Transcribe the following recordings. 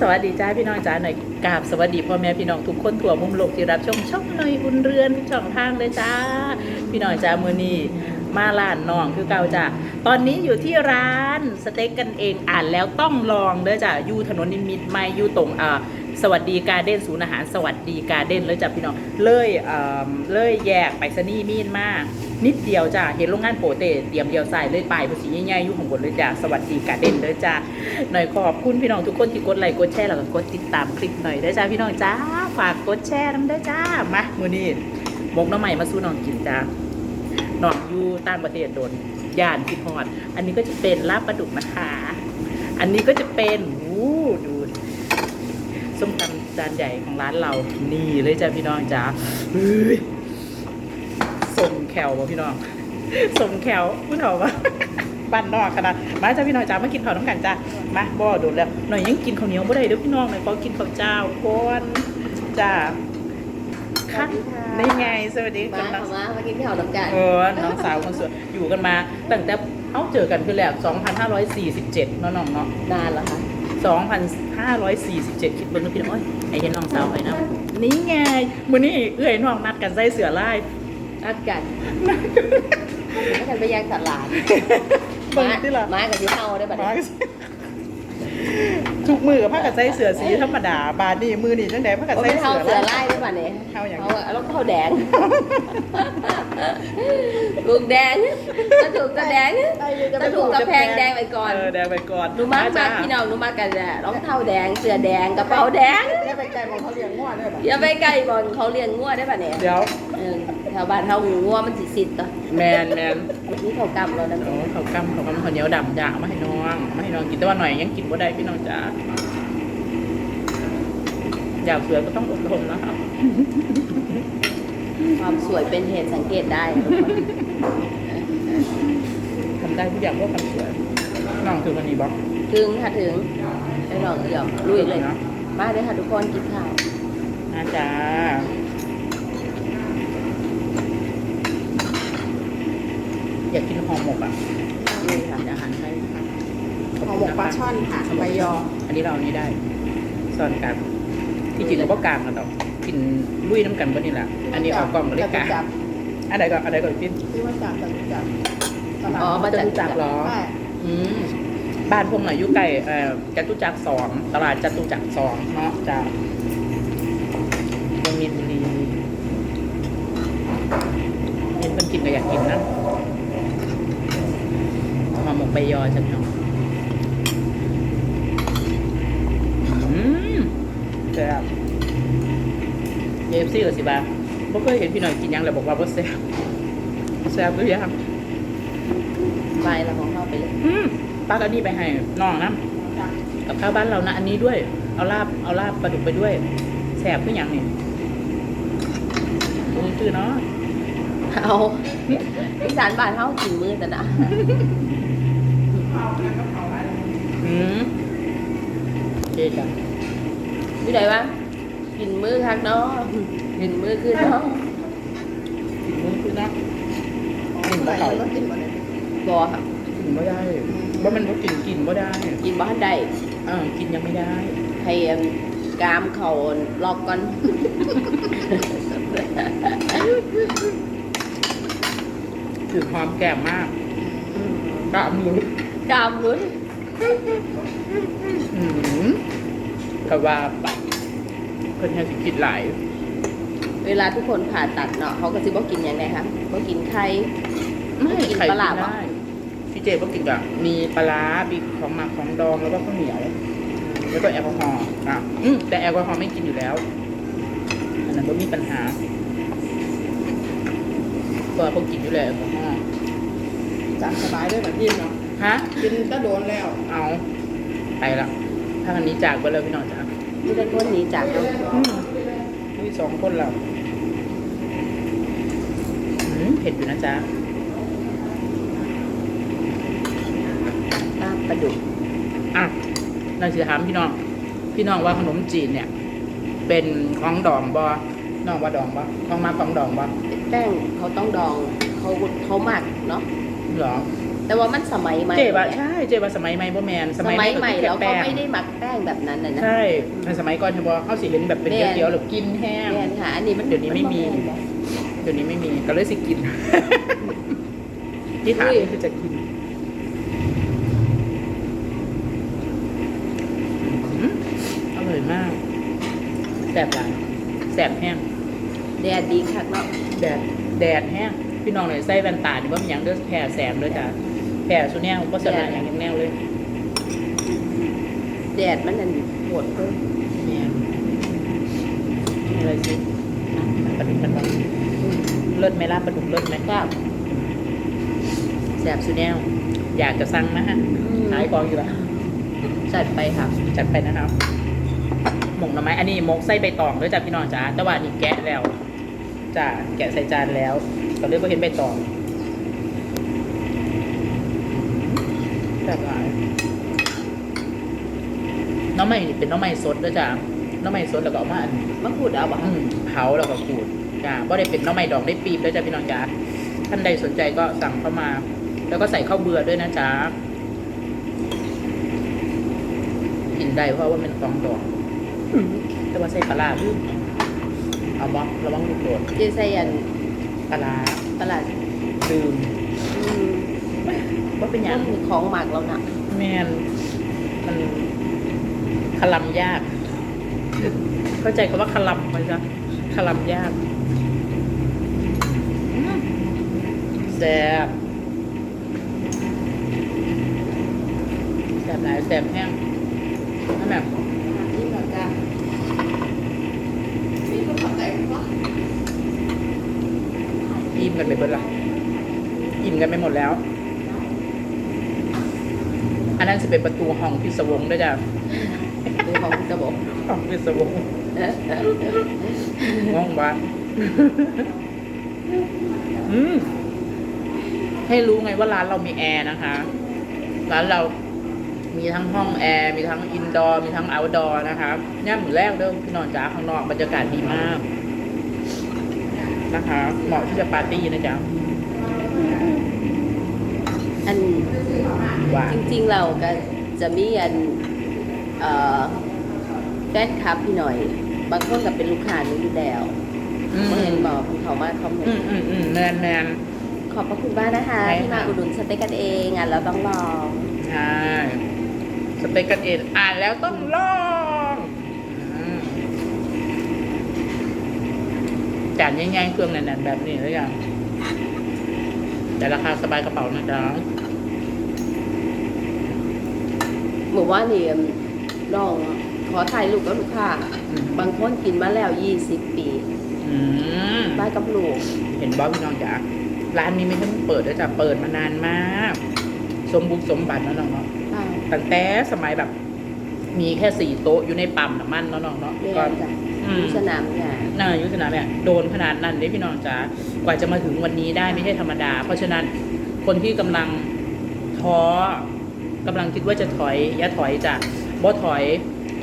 สวัสดีจ้าพี่น้องจ้าหน่อยกราบสวัสดีพ่อแม่พี่น้องทุกคนทั่วมุมโลกที่รับชมช่องหน่อยอุ่นเรือนทุกช่องทางเลยจ้า พี่น้องจ้ามือนี้มาล้านน้องคือเก่าจ้าตอนนี้อยู่ที่ร้านสเต็กกันเองอ่านแล้วต้องลองเด้อจ้าอยู่ถนนนิมิตไม่อยู่ตรงอ่า สวัสดีการเด้นศูนย์อาหารสวัสดีการเด้นเลยจ้าพี่น้องเลยเอ่อเลยแยกไปสนี่มีนมากนิดเดียวจ้าเห็นโรงงานโปเตเตรียมเดียวใส่เลยไปภาษีใหญ่ๆอยู่ข้างบนเลยจ้าสวัสดีการเด้นเลยจ้าหน่อยขอบคุณพี่น้องทุกคนที่กดไลค์กดแชร์แล้วก็กดติดตามคลิปหน่อยได้จ้าพี่น้องจ้าฝากกดแชร์น้ำได้จ้ามามือนี้มกน้ำใหม่มาสู้น้องกินจ้าน้องอยู่ต่างประเทศโดนย่านพีพอดอันนี้ก็จะเป็นลาบปลาดุกนะคะ อันนี้ก็จะเป็นวู้ดู ส้มตำจานใหญ่ของร้านเรา นี่เลยจ้าพี่น้องจ้าเฮ้ยส่งแขวบ่พี่น้องส่งแขวพูดเถอะวะบ้านนอกขนาดมาจ้าพี่น้องจ้ามากินข้าวน้ำกันจ้ามาบ่โดดแล้ว หน่อยยังกินข้าวเหนียวบ่ได้เด้อพี่น้องหน่อยขอกินข้าวเจ้าก่อนจ้าค่ะได้ไงสวัสดีมาคุณน้องค่ะมามากินข้าวน้ำกันเออน้องสาวคนสวยอยู่กันมาตั้งแต่เขาเจอกันคือแหละ2,547เนาะน้องเนาะนานแล้วค่ะ 2,547 คิดเบิ่งนะพี่น้องโอ้ยไอ้เห็นน้องสาวไปนะนี่ไงมื้อนี้เอื้อยน้องนัดกันใส่เสือลายนัดกันนัดกันไปยังตลาด เบิ่งที่ละมากับที่เฮาได้บัดนี้ ทุกมือกับผ้ากับใส่เสือสีธรรมดา บาดนี่มือนี่จังไดผ้ากับโอ้ใส่ไม่เสืเฮาอเสือลาไล่ยได้บัดนี้เฮาอย่างเฮาแล้วเฮาแดง ลูกแดงถ้าถูกตะแดงถ้าถูกตะแพงแดงไปก่อนเออแดงไปก่อนหนูมาจ้มาพี่น้องหนูมากันแหละรองเท้าแดงเสื้อแดงกระเป๋าแดง ได้ไปไกลของเขาเลี้ยงงวดได้ปะอย่าไปใกล้บอลเขาเลี้ยงงัวได้บัดนี้เดี๋ยว เออแถวบ้านเฮางัวมันสิสิทธิ์ต่อแมนแมนนี่เขากำเราแล้วโอ้เขากำเขากำข้าวเหนียวดำจ้าเอามาให้น้องเอามาให้น้องกินแต่ว่าหน่อยยังกินบ่ได้พี่น้องจ้าอยากสวยก็ต้องอดทนนะครับความสวยเป็นเหตุสังเกตได้ทุกคนทำได้ทุกอย่างเพื่อความสวยน้องคือวันนี้บอกถึงค่ะถึงไปลองเอี่ยมลุยเลยนะมาเลยค่ะทุกคนกินข้าวนะจ้า อยากกินห่อหมกอะลุยค่ะอาหารไทยค่ะห่อหมกปลาช่อนค่ะใบยอ อันนี้เราอันนี้ได้ซ่อนกันที่จริงเราก็กลางกันดอกกินลุยน้ำกันก็นี่แหละอันนี้เอากล่องมาเล็กกลางจับอันไหนก่อนอันไหนก่อนพี่ที่ว่าจับจับจับตลาดอ๋อมาจากจตุจักรเหรอ ใช่อืมบ้านพวกหน่อยอยู่ใกล้เอ่อจตุจักรสองตลาดจตุจักรสองเนาะจ้าตรงมีนบุรีเห็นคนกินก็อยากกินนะมาหมก ใบยอจังเนาะอืมแซ่บเอฟซีหรือสิบ้าบ่เคยเห็นพี่หน่อยกินหยังเลยบอกว่าบ่แซ่บแซ่บหรือยังไปแล้วของเข้าไปเลยอืมป้าก็นี่ไปให้น้องนะกับข้าวบ้านเรานะ อันนี้ด้วย เอาลาบเอาลาบปลาดุกไปด้วยแสบขึ้นอหย่างนี่ตรงชื่อเนาะเอาอีสานบ้านเฮากินมื้อแต่นะ อืมเจ๊จ้ะอยู่ไหนวะกินมื้อคักเนาะกินมื้อคือเนาะมึงคือเนาะกินอะไรก็กินหมดเลยบ่ค่ะกินไม่ได้ว่ามันว่ากินกินไม่ได้ กินบ่ทันได้อ่ากินยังไม่ได้ให้อันกามเขาลอกก่อนถือความแก่มากกะมือ กามลุ้นอืมก็ว่าไปเพิ่นให้สิกินหลาย เวลาทุกคนผ่าตัดเนาะเขาก็สิบ่กินหยังไงคะบ่กินไข่ไม่กินไข่ปลาร้ากินปะได้พี่เจก็กินกับมีปลาร้ามีของหมักของดองแล้วก็ข้าวเหนียว แล้วก็แอลกอฮอล์อะอืมแต่แอลกอฮอล์ไม่กินอยู่แล้ว อันนั้นก็มีปัญหาเพราะว่าพวกกินอยู่แล้วแอลกอฮอล์จับสบายด้วยแบบยิ่งเนาะ ฮะ กินก็โดนแล้วเอาไปละถ้าอันนี้จากไปเลยพี่น้องจ้าที่ได้คนหนี้จากเนาะอืมมีสองคนแล้วอืมเผ็ดอยู่นะจ๊ะลาบปลาดุกอะเราจะถามพี่น้อง พี่น้องว่าขนมจีนเนี่ย เป็นของดองบอน้องว่าดองบอของมาของดองบอแป้งเขาต้องดองเขาเขาหมักเนาะเหรอ แแต่ว่ามันสมัยใหม่เจ๊ว่าใช่เจ๊ว่าสมัยใหม่บ่แมนสมัยใหม่ก็แล้วแค่ก็ป้งไม่ได้หมักแป้งแบบนั้นน่ะนะใช่ในสมัยก่อนเฉพาะเขาสิเห็นแบบเป็นแม่นเกี๊ยวๆหรือกินแห้งแม่นค่ะอันนี้มันเดี๋ยวนี้ไม่มีนบ่แนบ่เดี๋ยวนี้ไม่มีก็เลยสิกินที่ถามอุ้ยนี่คือจะกินอืมอร่อยมากแสบหลายแสบแห้งแดดดีคักเนาะแดดแดดแห้งพี่น้องเลยใส่แว่นตานี่ว่ามีอย่างเด้อแผ่แสงเด้อจ้ะ แผ่สุแนวก็สนาอย่างแนวเลยแดดมันนั่นโหดเพิ่มเนี่ยกินอะไรสิปลาดุกกันบ้างเลิศไหมล่ะปลาดุกเลิศไหมก็แสบสุแนว อยากจะสั่งนะฮะขายของอยู่ละจัดไปค่ะจัดไปนะครับ หมกหน่อไม้อันนี้หมกไส้ใบตองด้วยจ้ะพี่น้องจ้าแต่ว่านี่แกะแล้วจ้าแกะใส่จานแล้วก็เลยก็เห็นใบตอง แบบหลายน้องใหม่นี่เป็นน้องใหม่สดด้วยจ้ะน้องใหม่สดแล้วก็เอามาอันมะกรูดเอาบ่อืคะมเผาแล้วก็ขูดจ้าบ่ได้เป็นน้องใหม่ดอกได้ปีบด้วยจ้ะพี่น้องจ้าท่านใดสนใจก็สั่งเข้ามา แล้วก็ใส่ข้าวเบื่อด้วยนะจ๊ะกินได้เพราะว่ามันฟองดอกแต่ว่าใส่ปลาร้าลืมเอาบอระวังลูกโดดเจใส่อันปลาร้าตลาดลืมอืม ว่าเป็นหยัยังงของหมักแล้วนะแมนมันคลำยาก เข้าใจคำว่าคลำไหมจ๊ะคลำยากอืมแซ่บแซ่บหลายแซ่บแห้งนั่นแบบนี่แบบจ้านี่ก็ผัดแต่งวะอิ่มกันไปเบิดละอิ่มกันไปหมดแล้ว อันนั้นจะเป็นประตูห้องพิศวงด้วยจ้ะดูของคุณจะบอกห้องพิศวงงงปะอืมให้รู้ไงว่าร้านเรามีแอร์นะคะ ร้านเรามีทั้งห้องแอร์มีทั้งอินดอร์มีทั้งเอาท์ดอร์นะคะเนี่ยหมือแรกเดิมพี่นอนจ้าข้างนอกบรรยากาศดีมาก นะคะ เหมาะที่จะปาร์ตี้นะจ๊ะ อันว่าจริงๆเราก็จะมีอันเอ่อแฟนคลับพี่หน่อย บางคนก็เป็นลูกค้าหนูอยู่แล้วอืมเมื่อเห็นบอกคุณเขามาคอมเมอืนมต์อืมอืมแมนแมนขอบพระคุณมากนะคะใช่ที่มาค่ะอุดหนุนสเต็กกันเองอะเราต้องลองใช่สเต็กกันเองอ่านแล้วต้องลองอืมจานง่ายๆเครื่องแน่นๆแบบนี้แล้วยัง แต่ราคาสบายกระเป๋านะจ๊ะหมู่ว่านี่ลองขอถ่ายรูปกับลูกค้าอืมบางคนกินมาแล้ว20ปีอืมบ้านกับลูก เห็นบอสพี่น้องจ๋าร้านนี้ไม่ใช่เพิ่งเปิดด้วยจ้ะเปิดมานานมาก สมบุกสมบัติเนาะน้องเนาะค่ะตั้งแต่สมัยแบบ มีแค่สี่โต๊ะอยู่ในปั๊มน้ำมันเนาะน้องเนาะเรียก็นจ้ะอืม อยู่สนามเนี่ยน่ายุทธนาเนี่ยโดนขนาดนั้นเลยพี่น้องจ๋ากว่าจะมาถึงวันนี้ได้ไม่ใช่ธรรมดา เพราะฉะนั้นคนที่กำลังท้อกำลังคิดว่าจะถอยอย่าถอยจ้ะบ่ถอย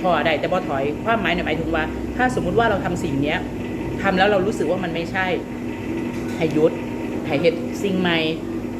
ถอได้แต่บ่ถอยความหมายเนี่ยหมายถึงว่า ถ้าสมมุติว่าเราทำสิ่งเนี้ยทำแล้วเรารู้สึกว่ามันไม่ใช่ให้หยุดให้เฮ็ดสิ่งใหม่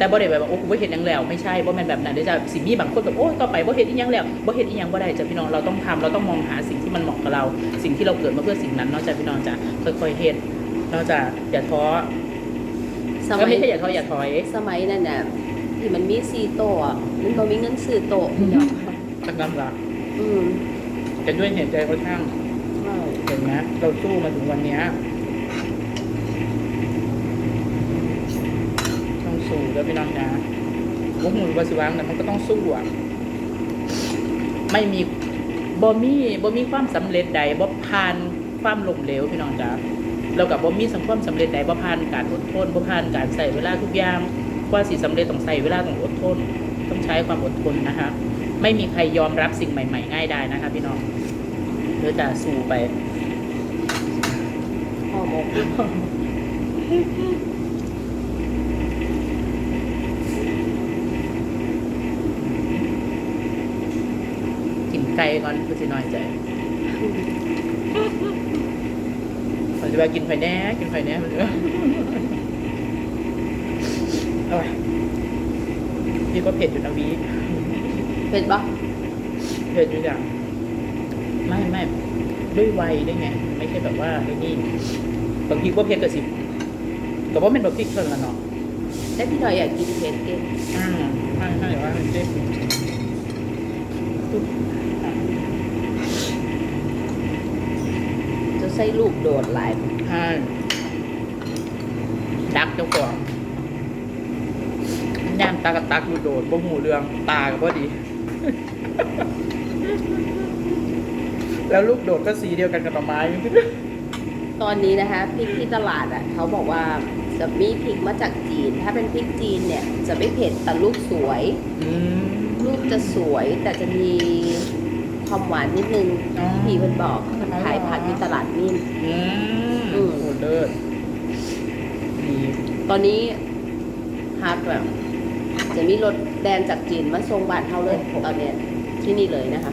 แต่บ่ได้แบบว่าโอ้กูบ่เฮ็ดหยังแล้วไม่ใช่บ่แม่นแบบนั้นเด้อจ้ะสิมีบางคนแบบโอ้ต่อไปบ่เฮ็ดอีหยังแล้วบ่เฮ็ดอีหยังบ่ได้จ้ะพี่น้องเราต้องทำเราต้องมองหาสิ่งที่มันเหมาะกับเรา สิ่งที่เราเกิดมาเพื่อสิ่งนั้นเนาะจ้ะพี่น้องจ้ะค่อยๆเฮ็ดเนาะจ้ะอย่าท้อสก็มัยไม่ใช่อย่าท้ออย่าถอย สมัยนั้นน่ะที่มันมีซีโตะอะมันก็มีเงินซื้อโตะพี่น้องสักน้ำละอืมจะด้วยเห็นใจเขาช่างใช่เห็นไหมเราสู้มาถึงวันเนี้ยต้องสู้แล้ว พี่น้องนะวกมือวาสิวังแต่มันก็ต้องสู้อะไม่มีบ่มีบ่มีความสำเร็จใดบ่ผ่านความล้มเหลวพี่น้องจ๋าเรากับบ่มีสังความสำเร็จใดบ่ผ่านการอดทนบ่ผ่านการใส่เวลาทุกอย่างกว่าสิสำเร็จต้องใส่เวลาต้องอดทน ต้องใช้ความอดทนนะคะ ไม่มีใครยอมรับสิ่งใหม่ ๆ ง่ายได้นะคะ พี่น้องเดี๋ยวจะสู้ไปห่อหมก กินไก่ก่อนเพื่อจะน้อยใจมันจะไปกินไข่แน่กินไข่แน่มันจะโอ้ยพี่ก็เผ็ดอยู่นะวีเผ็ดปะเผ็ดอยู่อย่างไม่ไม่ด้วยวัยด้วยไง ไม่ใช่แบบว่าไอ้นี่บางทีก็เผ็ดกับสิแต่ว่าเป็นแบบพริกเท่านั้นเนาะแต่พี่หน่อยอยากกินเผ็ดเองอืมใช่ใช่ว่ามันเจ๊ตุ๊บอะ จะใส่ลูกโดดหลายใช่ดักเจ้าของย่ามตากระตักดูโดดบ่หูเรื่องตากับพอดี แล้วลูกโดดก็สีเดียวกันกับหน่อไม้ ตอนนี้นะคะพริกที่ตลาดอะ เขาบอกว่าจะมีพริกมาจากจีน ถ้าเป็นพริกจีนเนี่ย จะไม่เผ็ดแต่ลูกสวย อืม ลูกจะสวยแต่จะมีความหวานนิดนึงอ๋อ พี่เพิ่นบอกมันขายผักที่ตลาดนิ่ม อืมอืโอ้มเลิศดีตอนนี้ฮาร์ดแบบจะมีรถแดนจากจีนมาส่งบ้านเขาเลยตอนเนี้ยที่นี่เลยนะคะ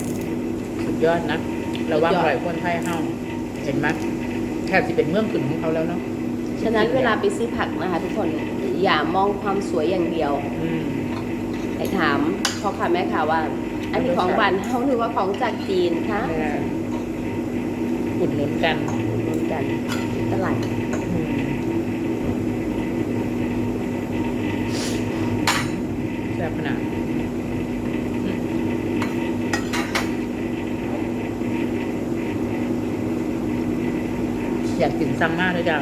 สุดยอดนะระวังหลายคนไทยเฮาเห็นไหมแทบจะเป็นเมืองขึ้นของเขาแล้วเนาะฉะนั้นเวลาไปซื้อผักนะคะ ทุกคนอย่ามองความสวยอย่างเดียว อืม ให้ถามพ่อค้าแม่ค้าว่า อันนี้ของบ้านเขาหรือว่าของจากจีนคะแม่อุดหนุนกันเหมือนกันตลาดอืมแซ่บขนาดอืมอยากกินซัมมาเลยจ้ะ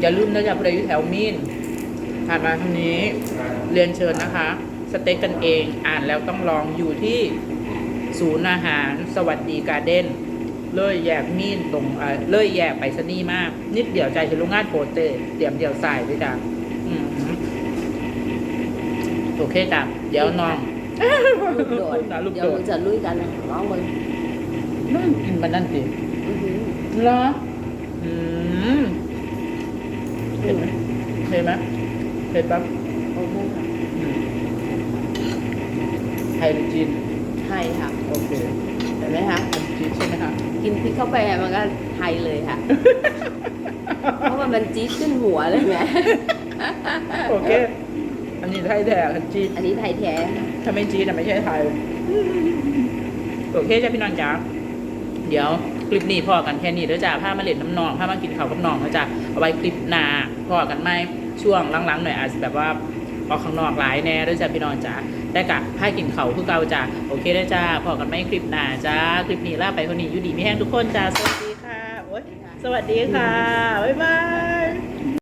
อย่าลืมนะจ๊ะผู้ใดอยู่แถวมีนผ่านมาทางนี้เรียนเชิญนะคะ สเต็กกันเองอ่านแล้วต้องลองอยู่ที่ศูนย์อาหารสวัสดีการ์เด้นเลยแยกมีนตรงเอ่อเลยแยกไปสนี่มาก นิดเดียวใจจะลุงงานโปเต้เดี่ยมเดียวใส่ด้วยจ้ะอืมโอเคจ้ะเดี๋ยวน้องลูกโดดนะลูกเดี๋ยโดวดจะลุยกันนะลองมึงนั่นกินมันนั่นสิอื้อหือเหรออืมเห็นไหมเห็นไหมเห็นปั๊บโอเคค่ะอืม ไทยหรือจีนไทยค่ะ โอเคเห็นไหมคะเป็นจีนใช่ไหมคะ กินพริกเข้าไปมันก็ไทยเลยค่ะ เพราะว่ามันจี๊ดขึ้นหัวเลยไง โอเค อันนี้ไทยแท้อันจีนอันนี้ไทยแท้ค่ะถ้าไม่จีนอะไม่ใช่ไทย โอเคจ้ะพี่น้องจ๋าเดี๋ยวคลิปนี้พอกันแค่นี้เด้อจ้าพามาเล่นน้ำนองพามากินข้าวกับน้องนะจ้ะเอาไว้คลิปหน้าพอกันไหมช่วงหลังๆหน่อยอาจจะแบบว่า ออกข้างนอกหลายแน่ด้วยจ้าพี่น้องจ้าแต่กะพากินเขาคือเก่าจ้าโอเคได้จ้าพอกันไม่คลิปหน้าจ้าคลิปนี้ลาไปคนนี้อยู่ดีไม่แห้งทุกคนจ้าสวัสดีค่ะโอ๊ยสวัสดีค่ะบ๊ายบาย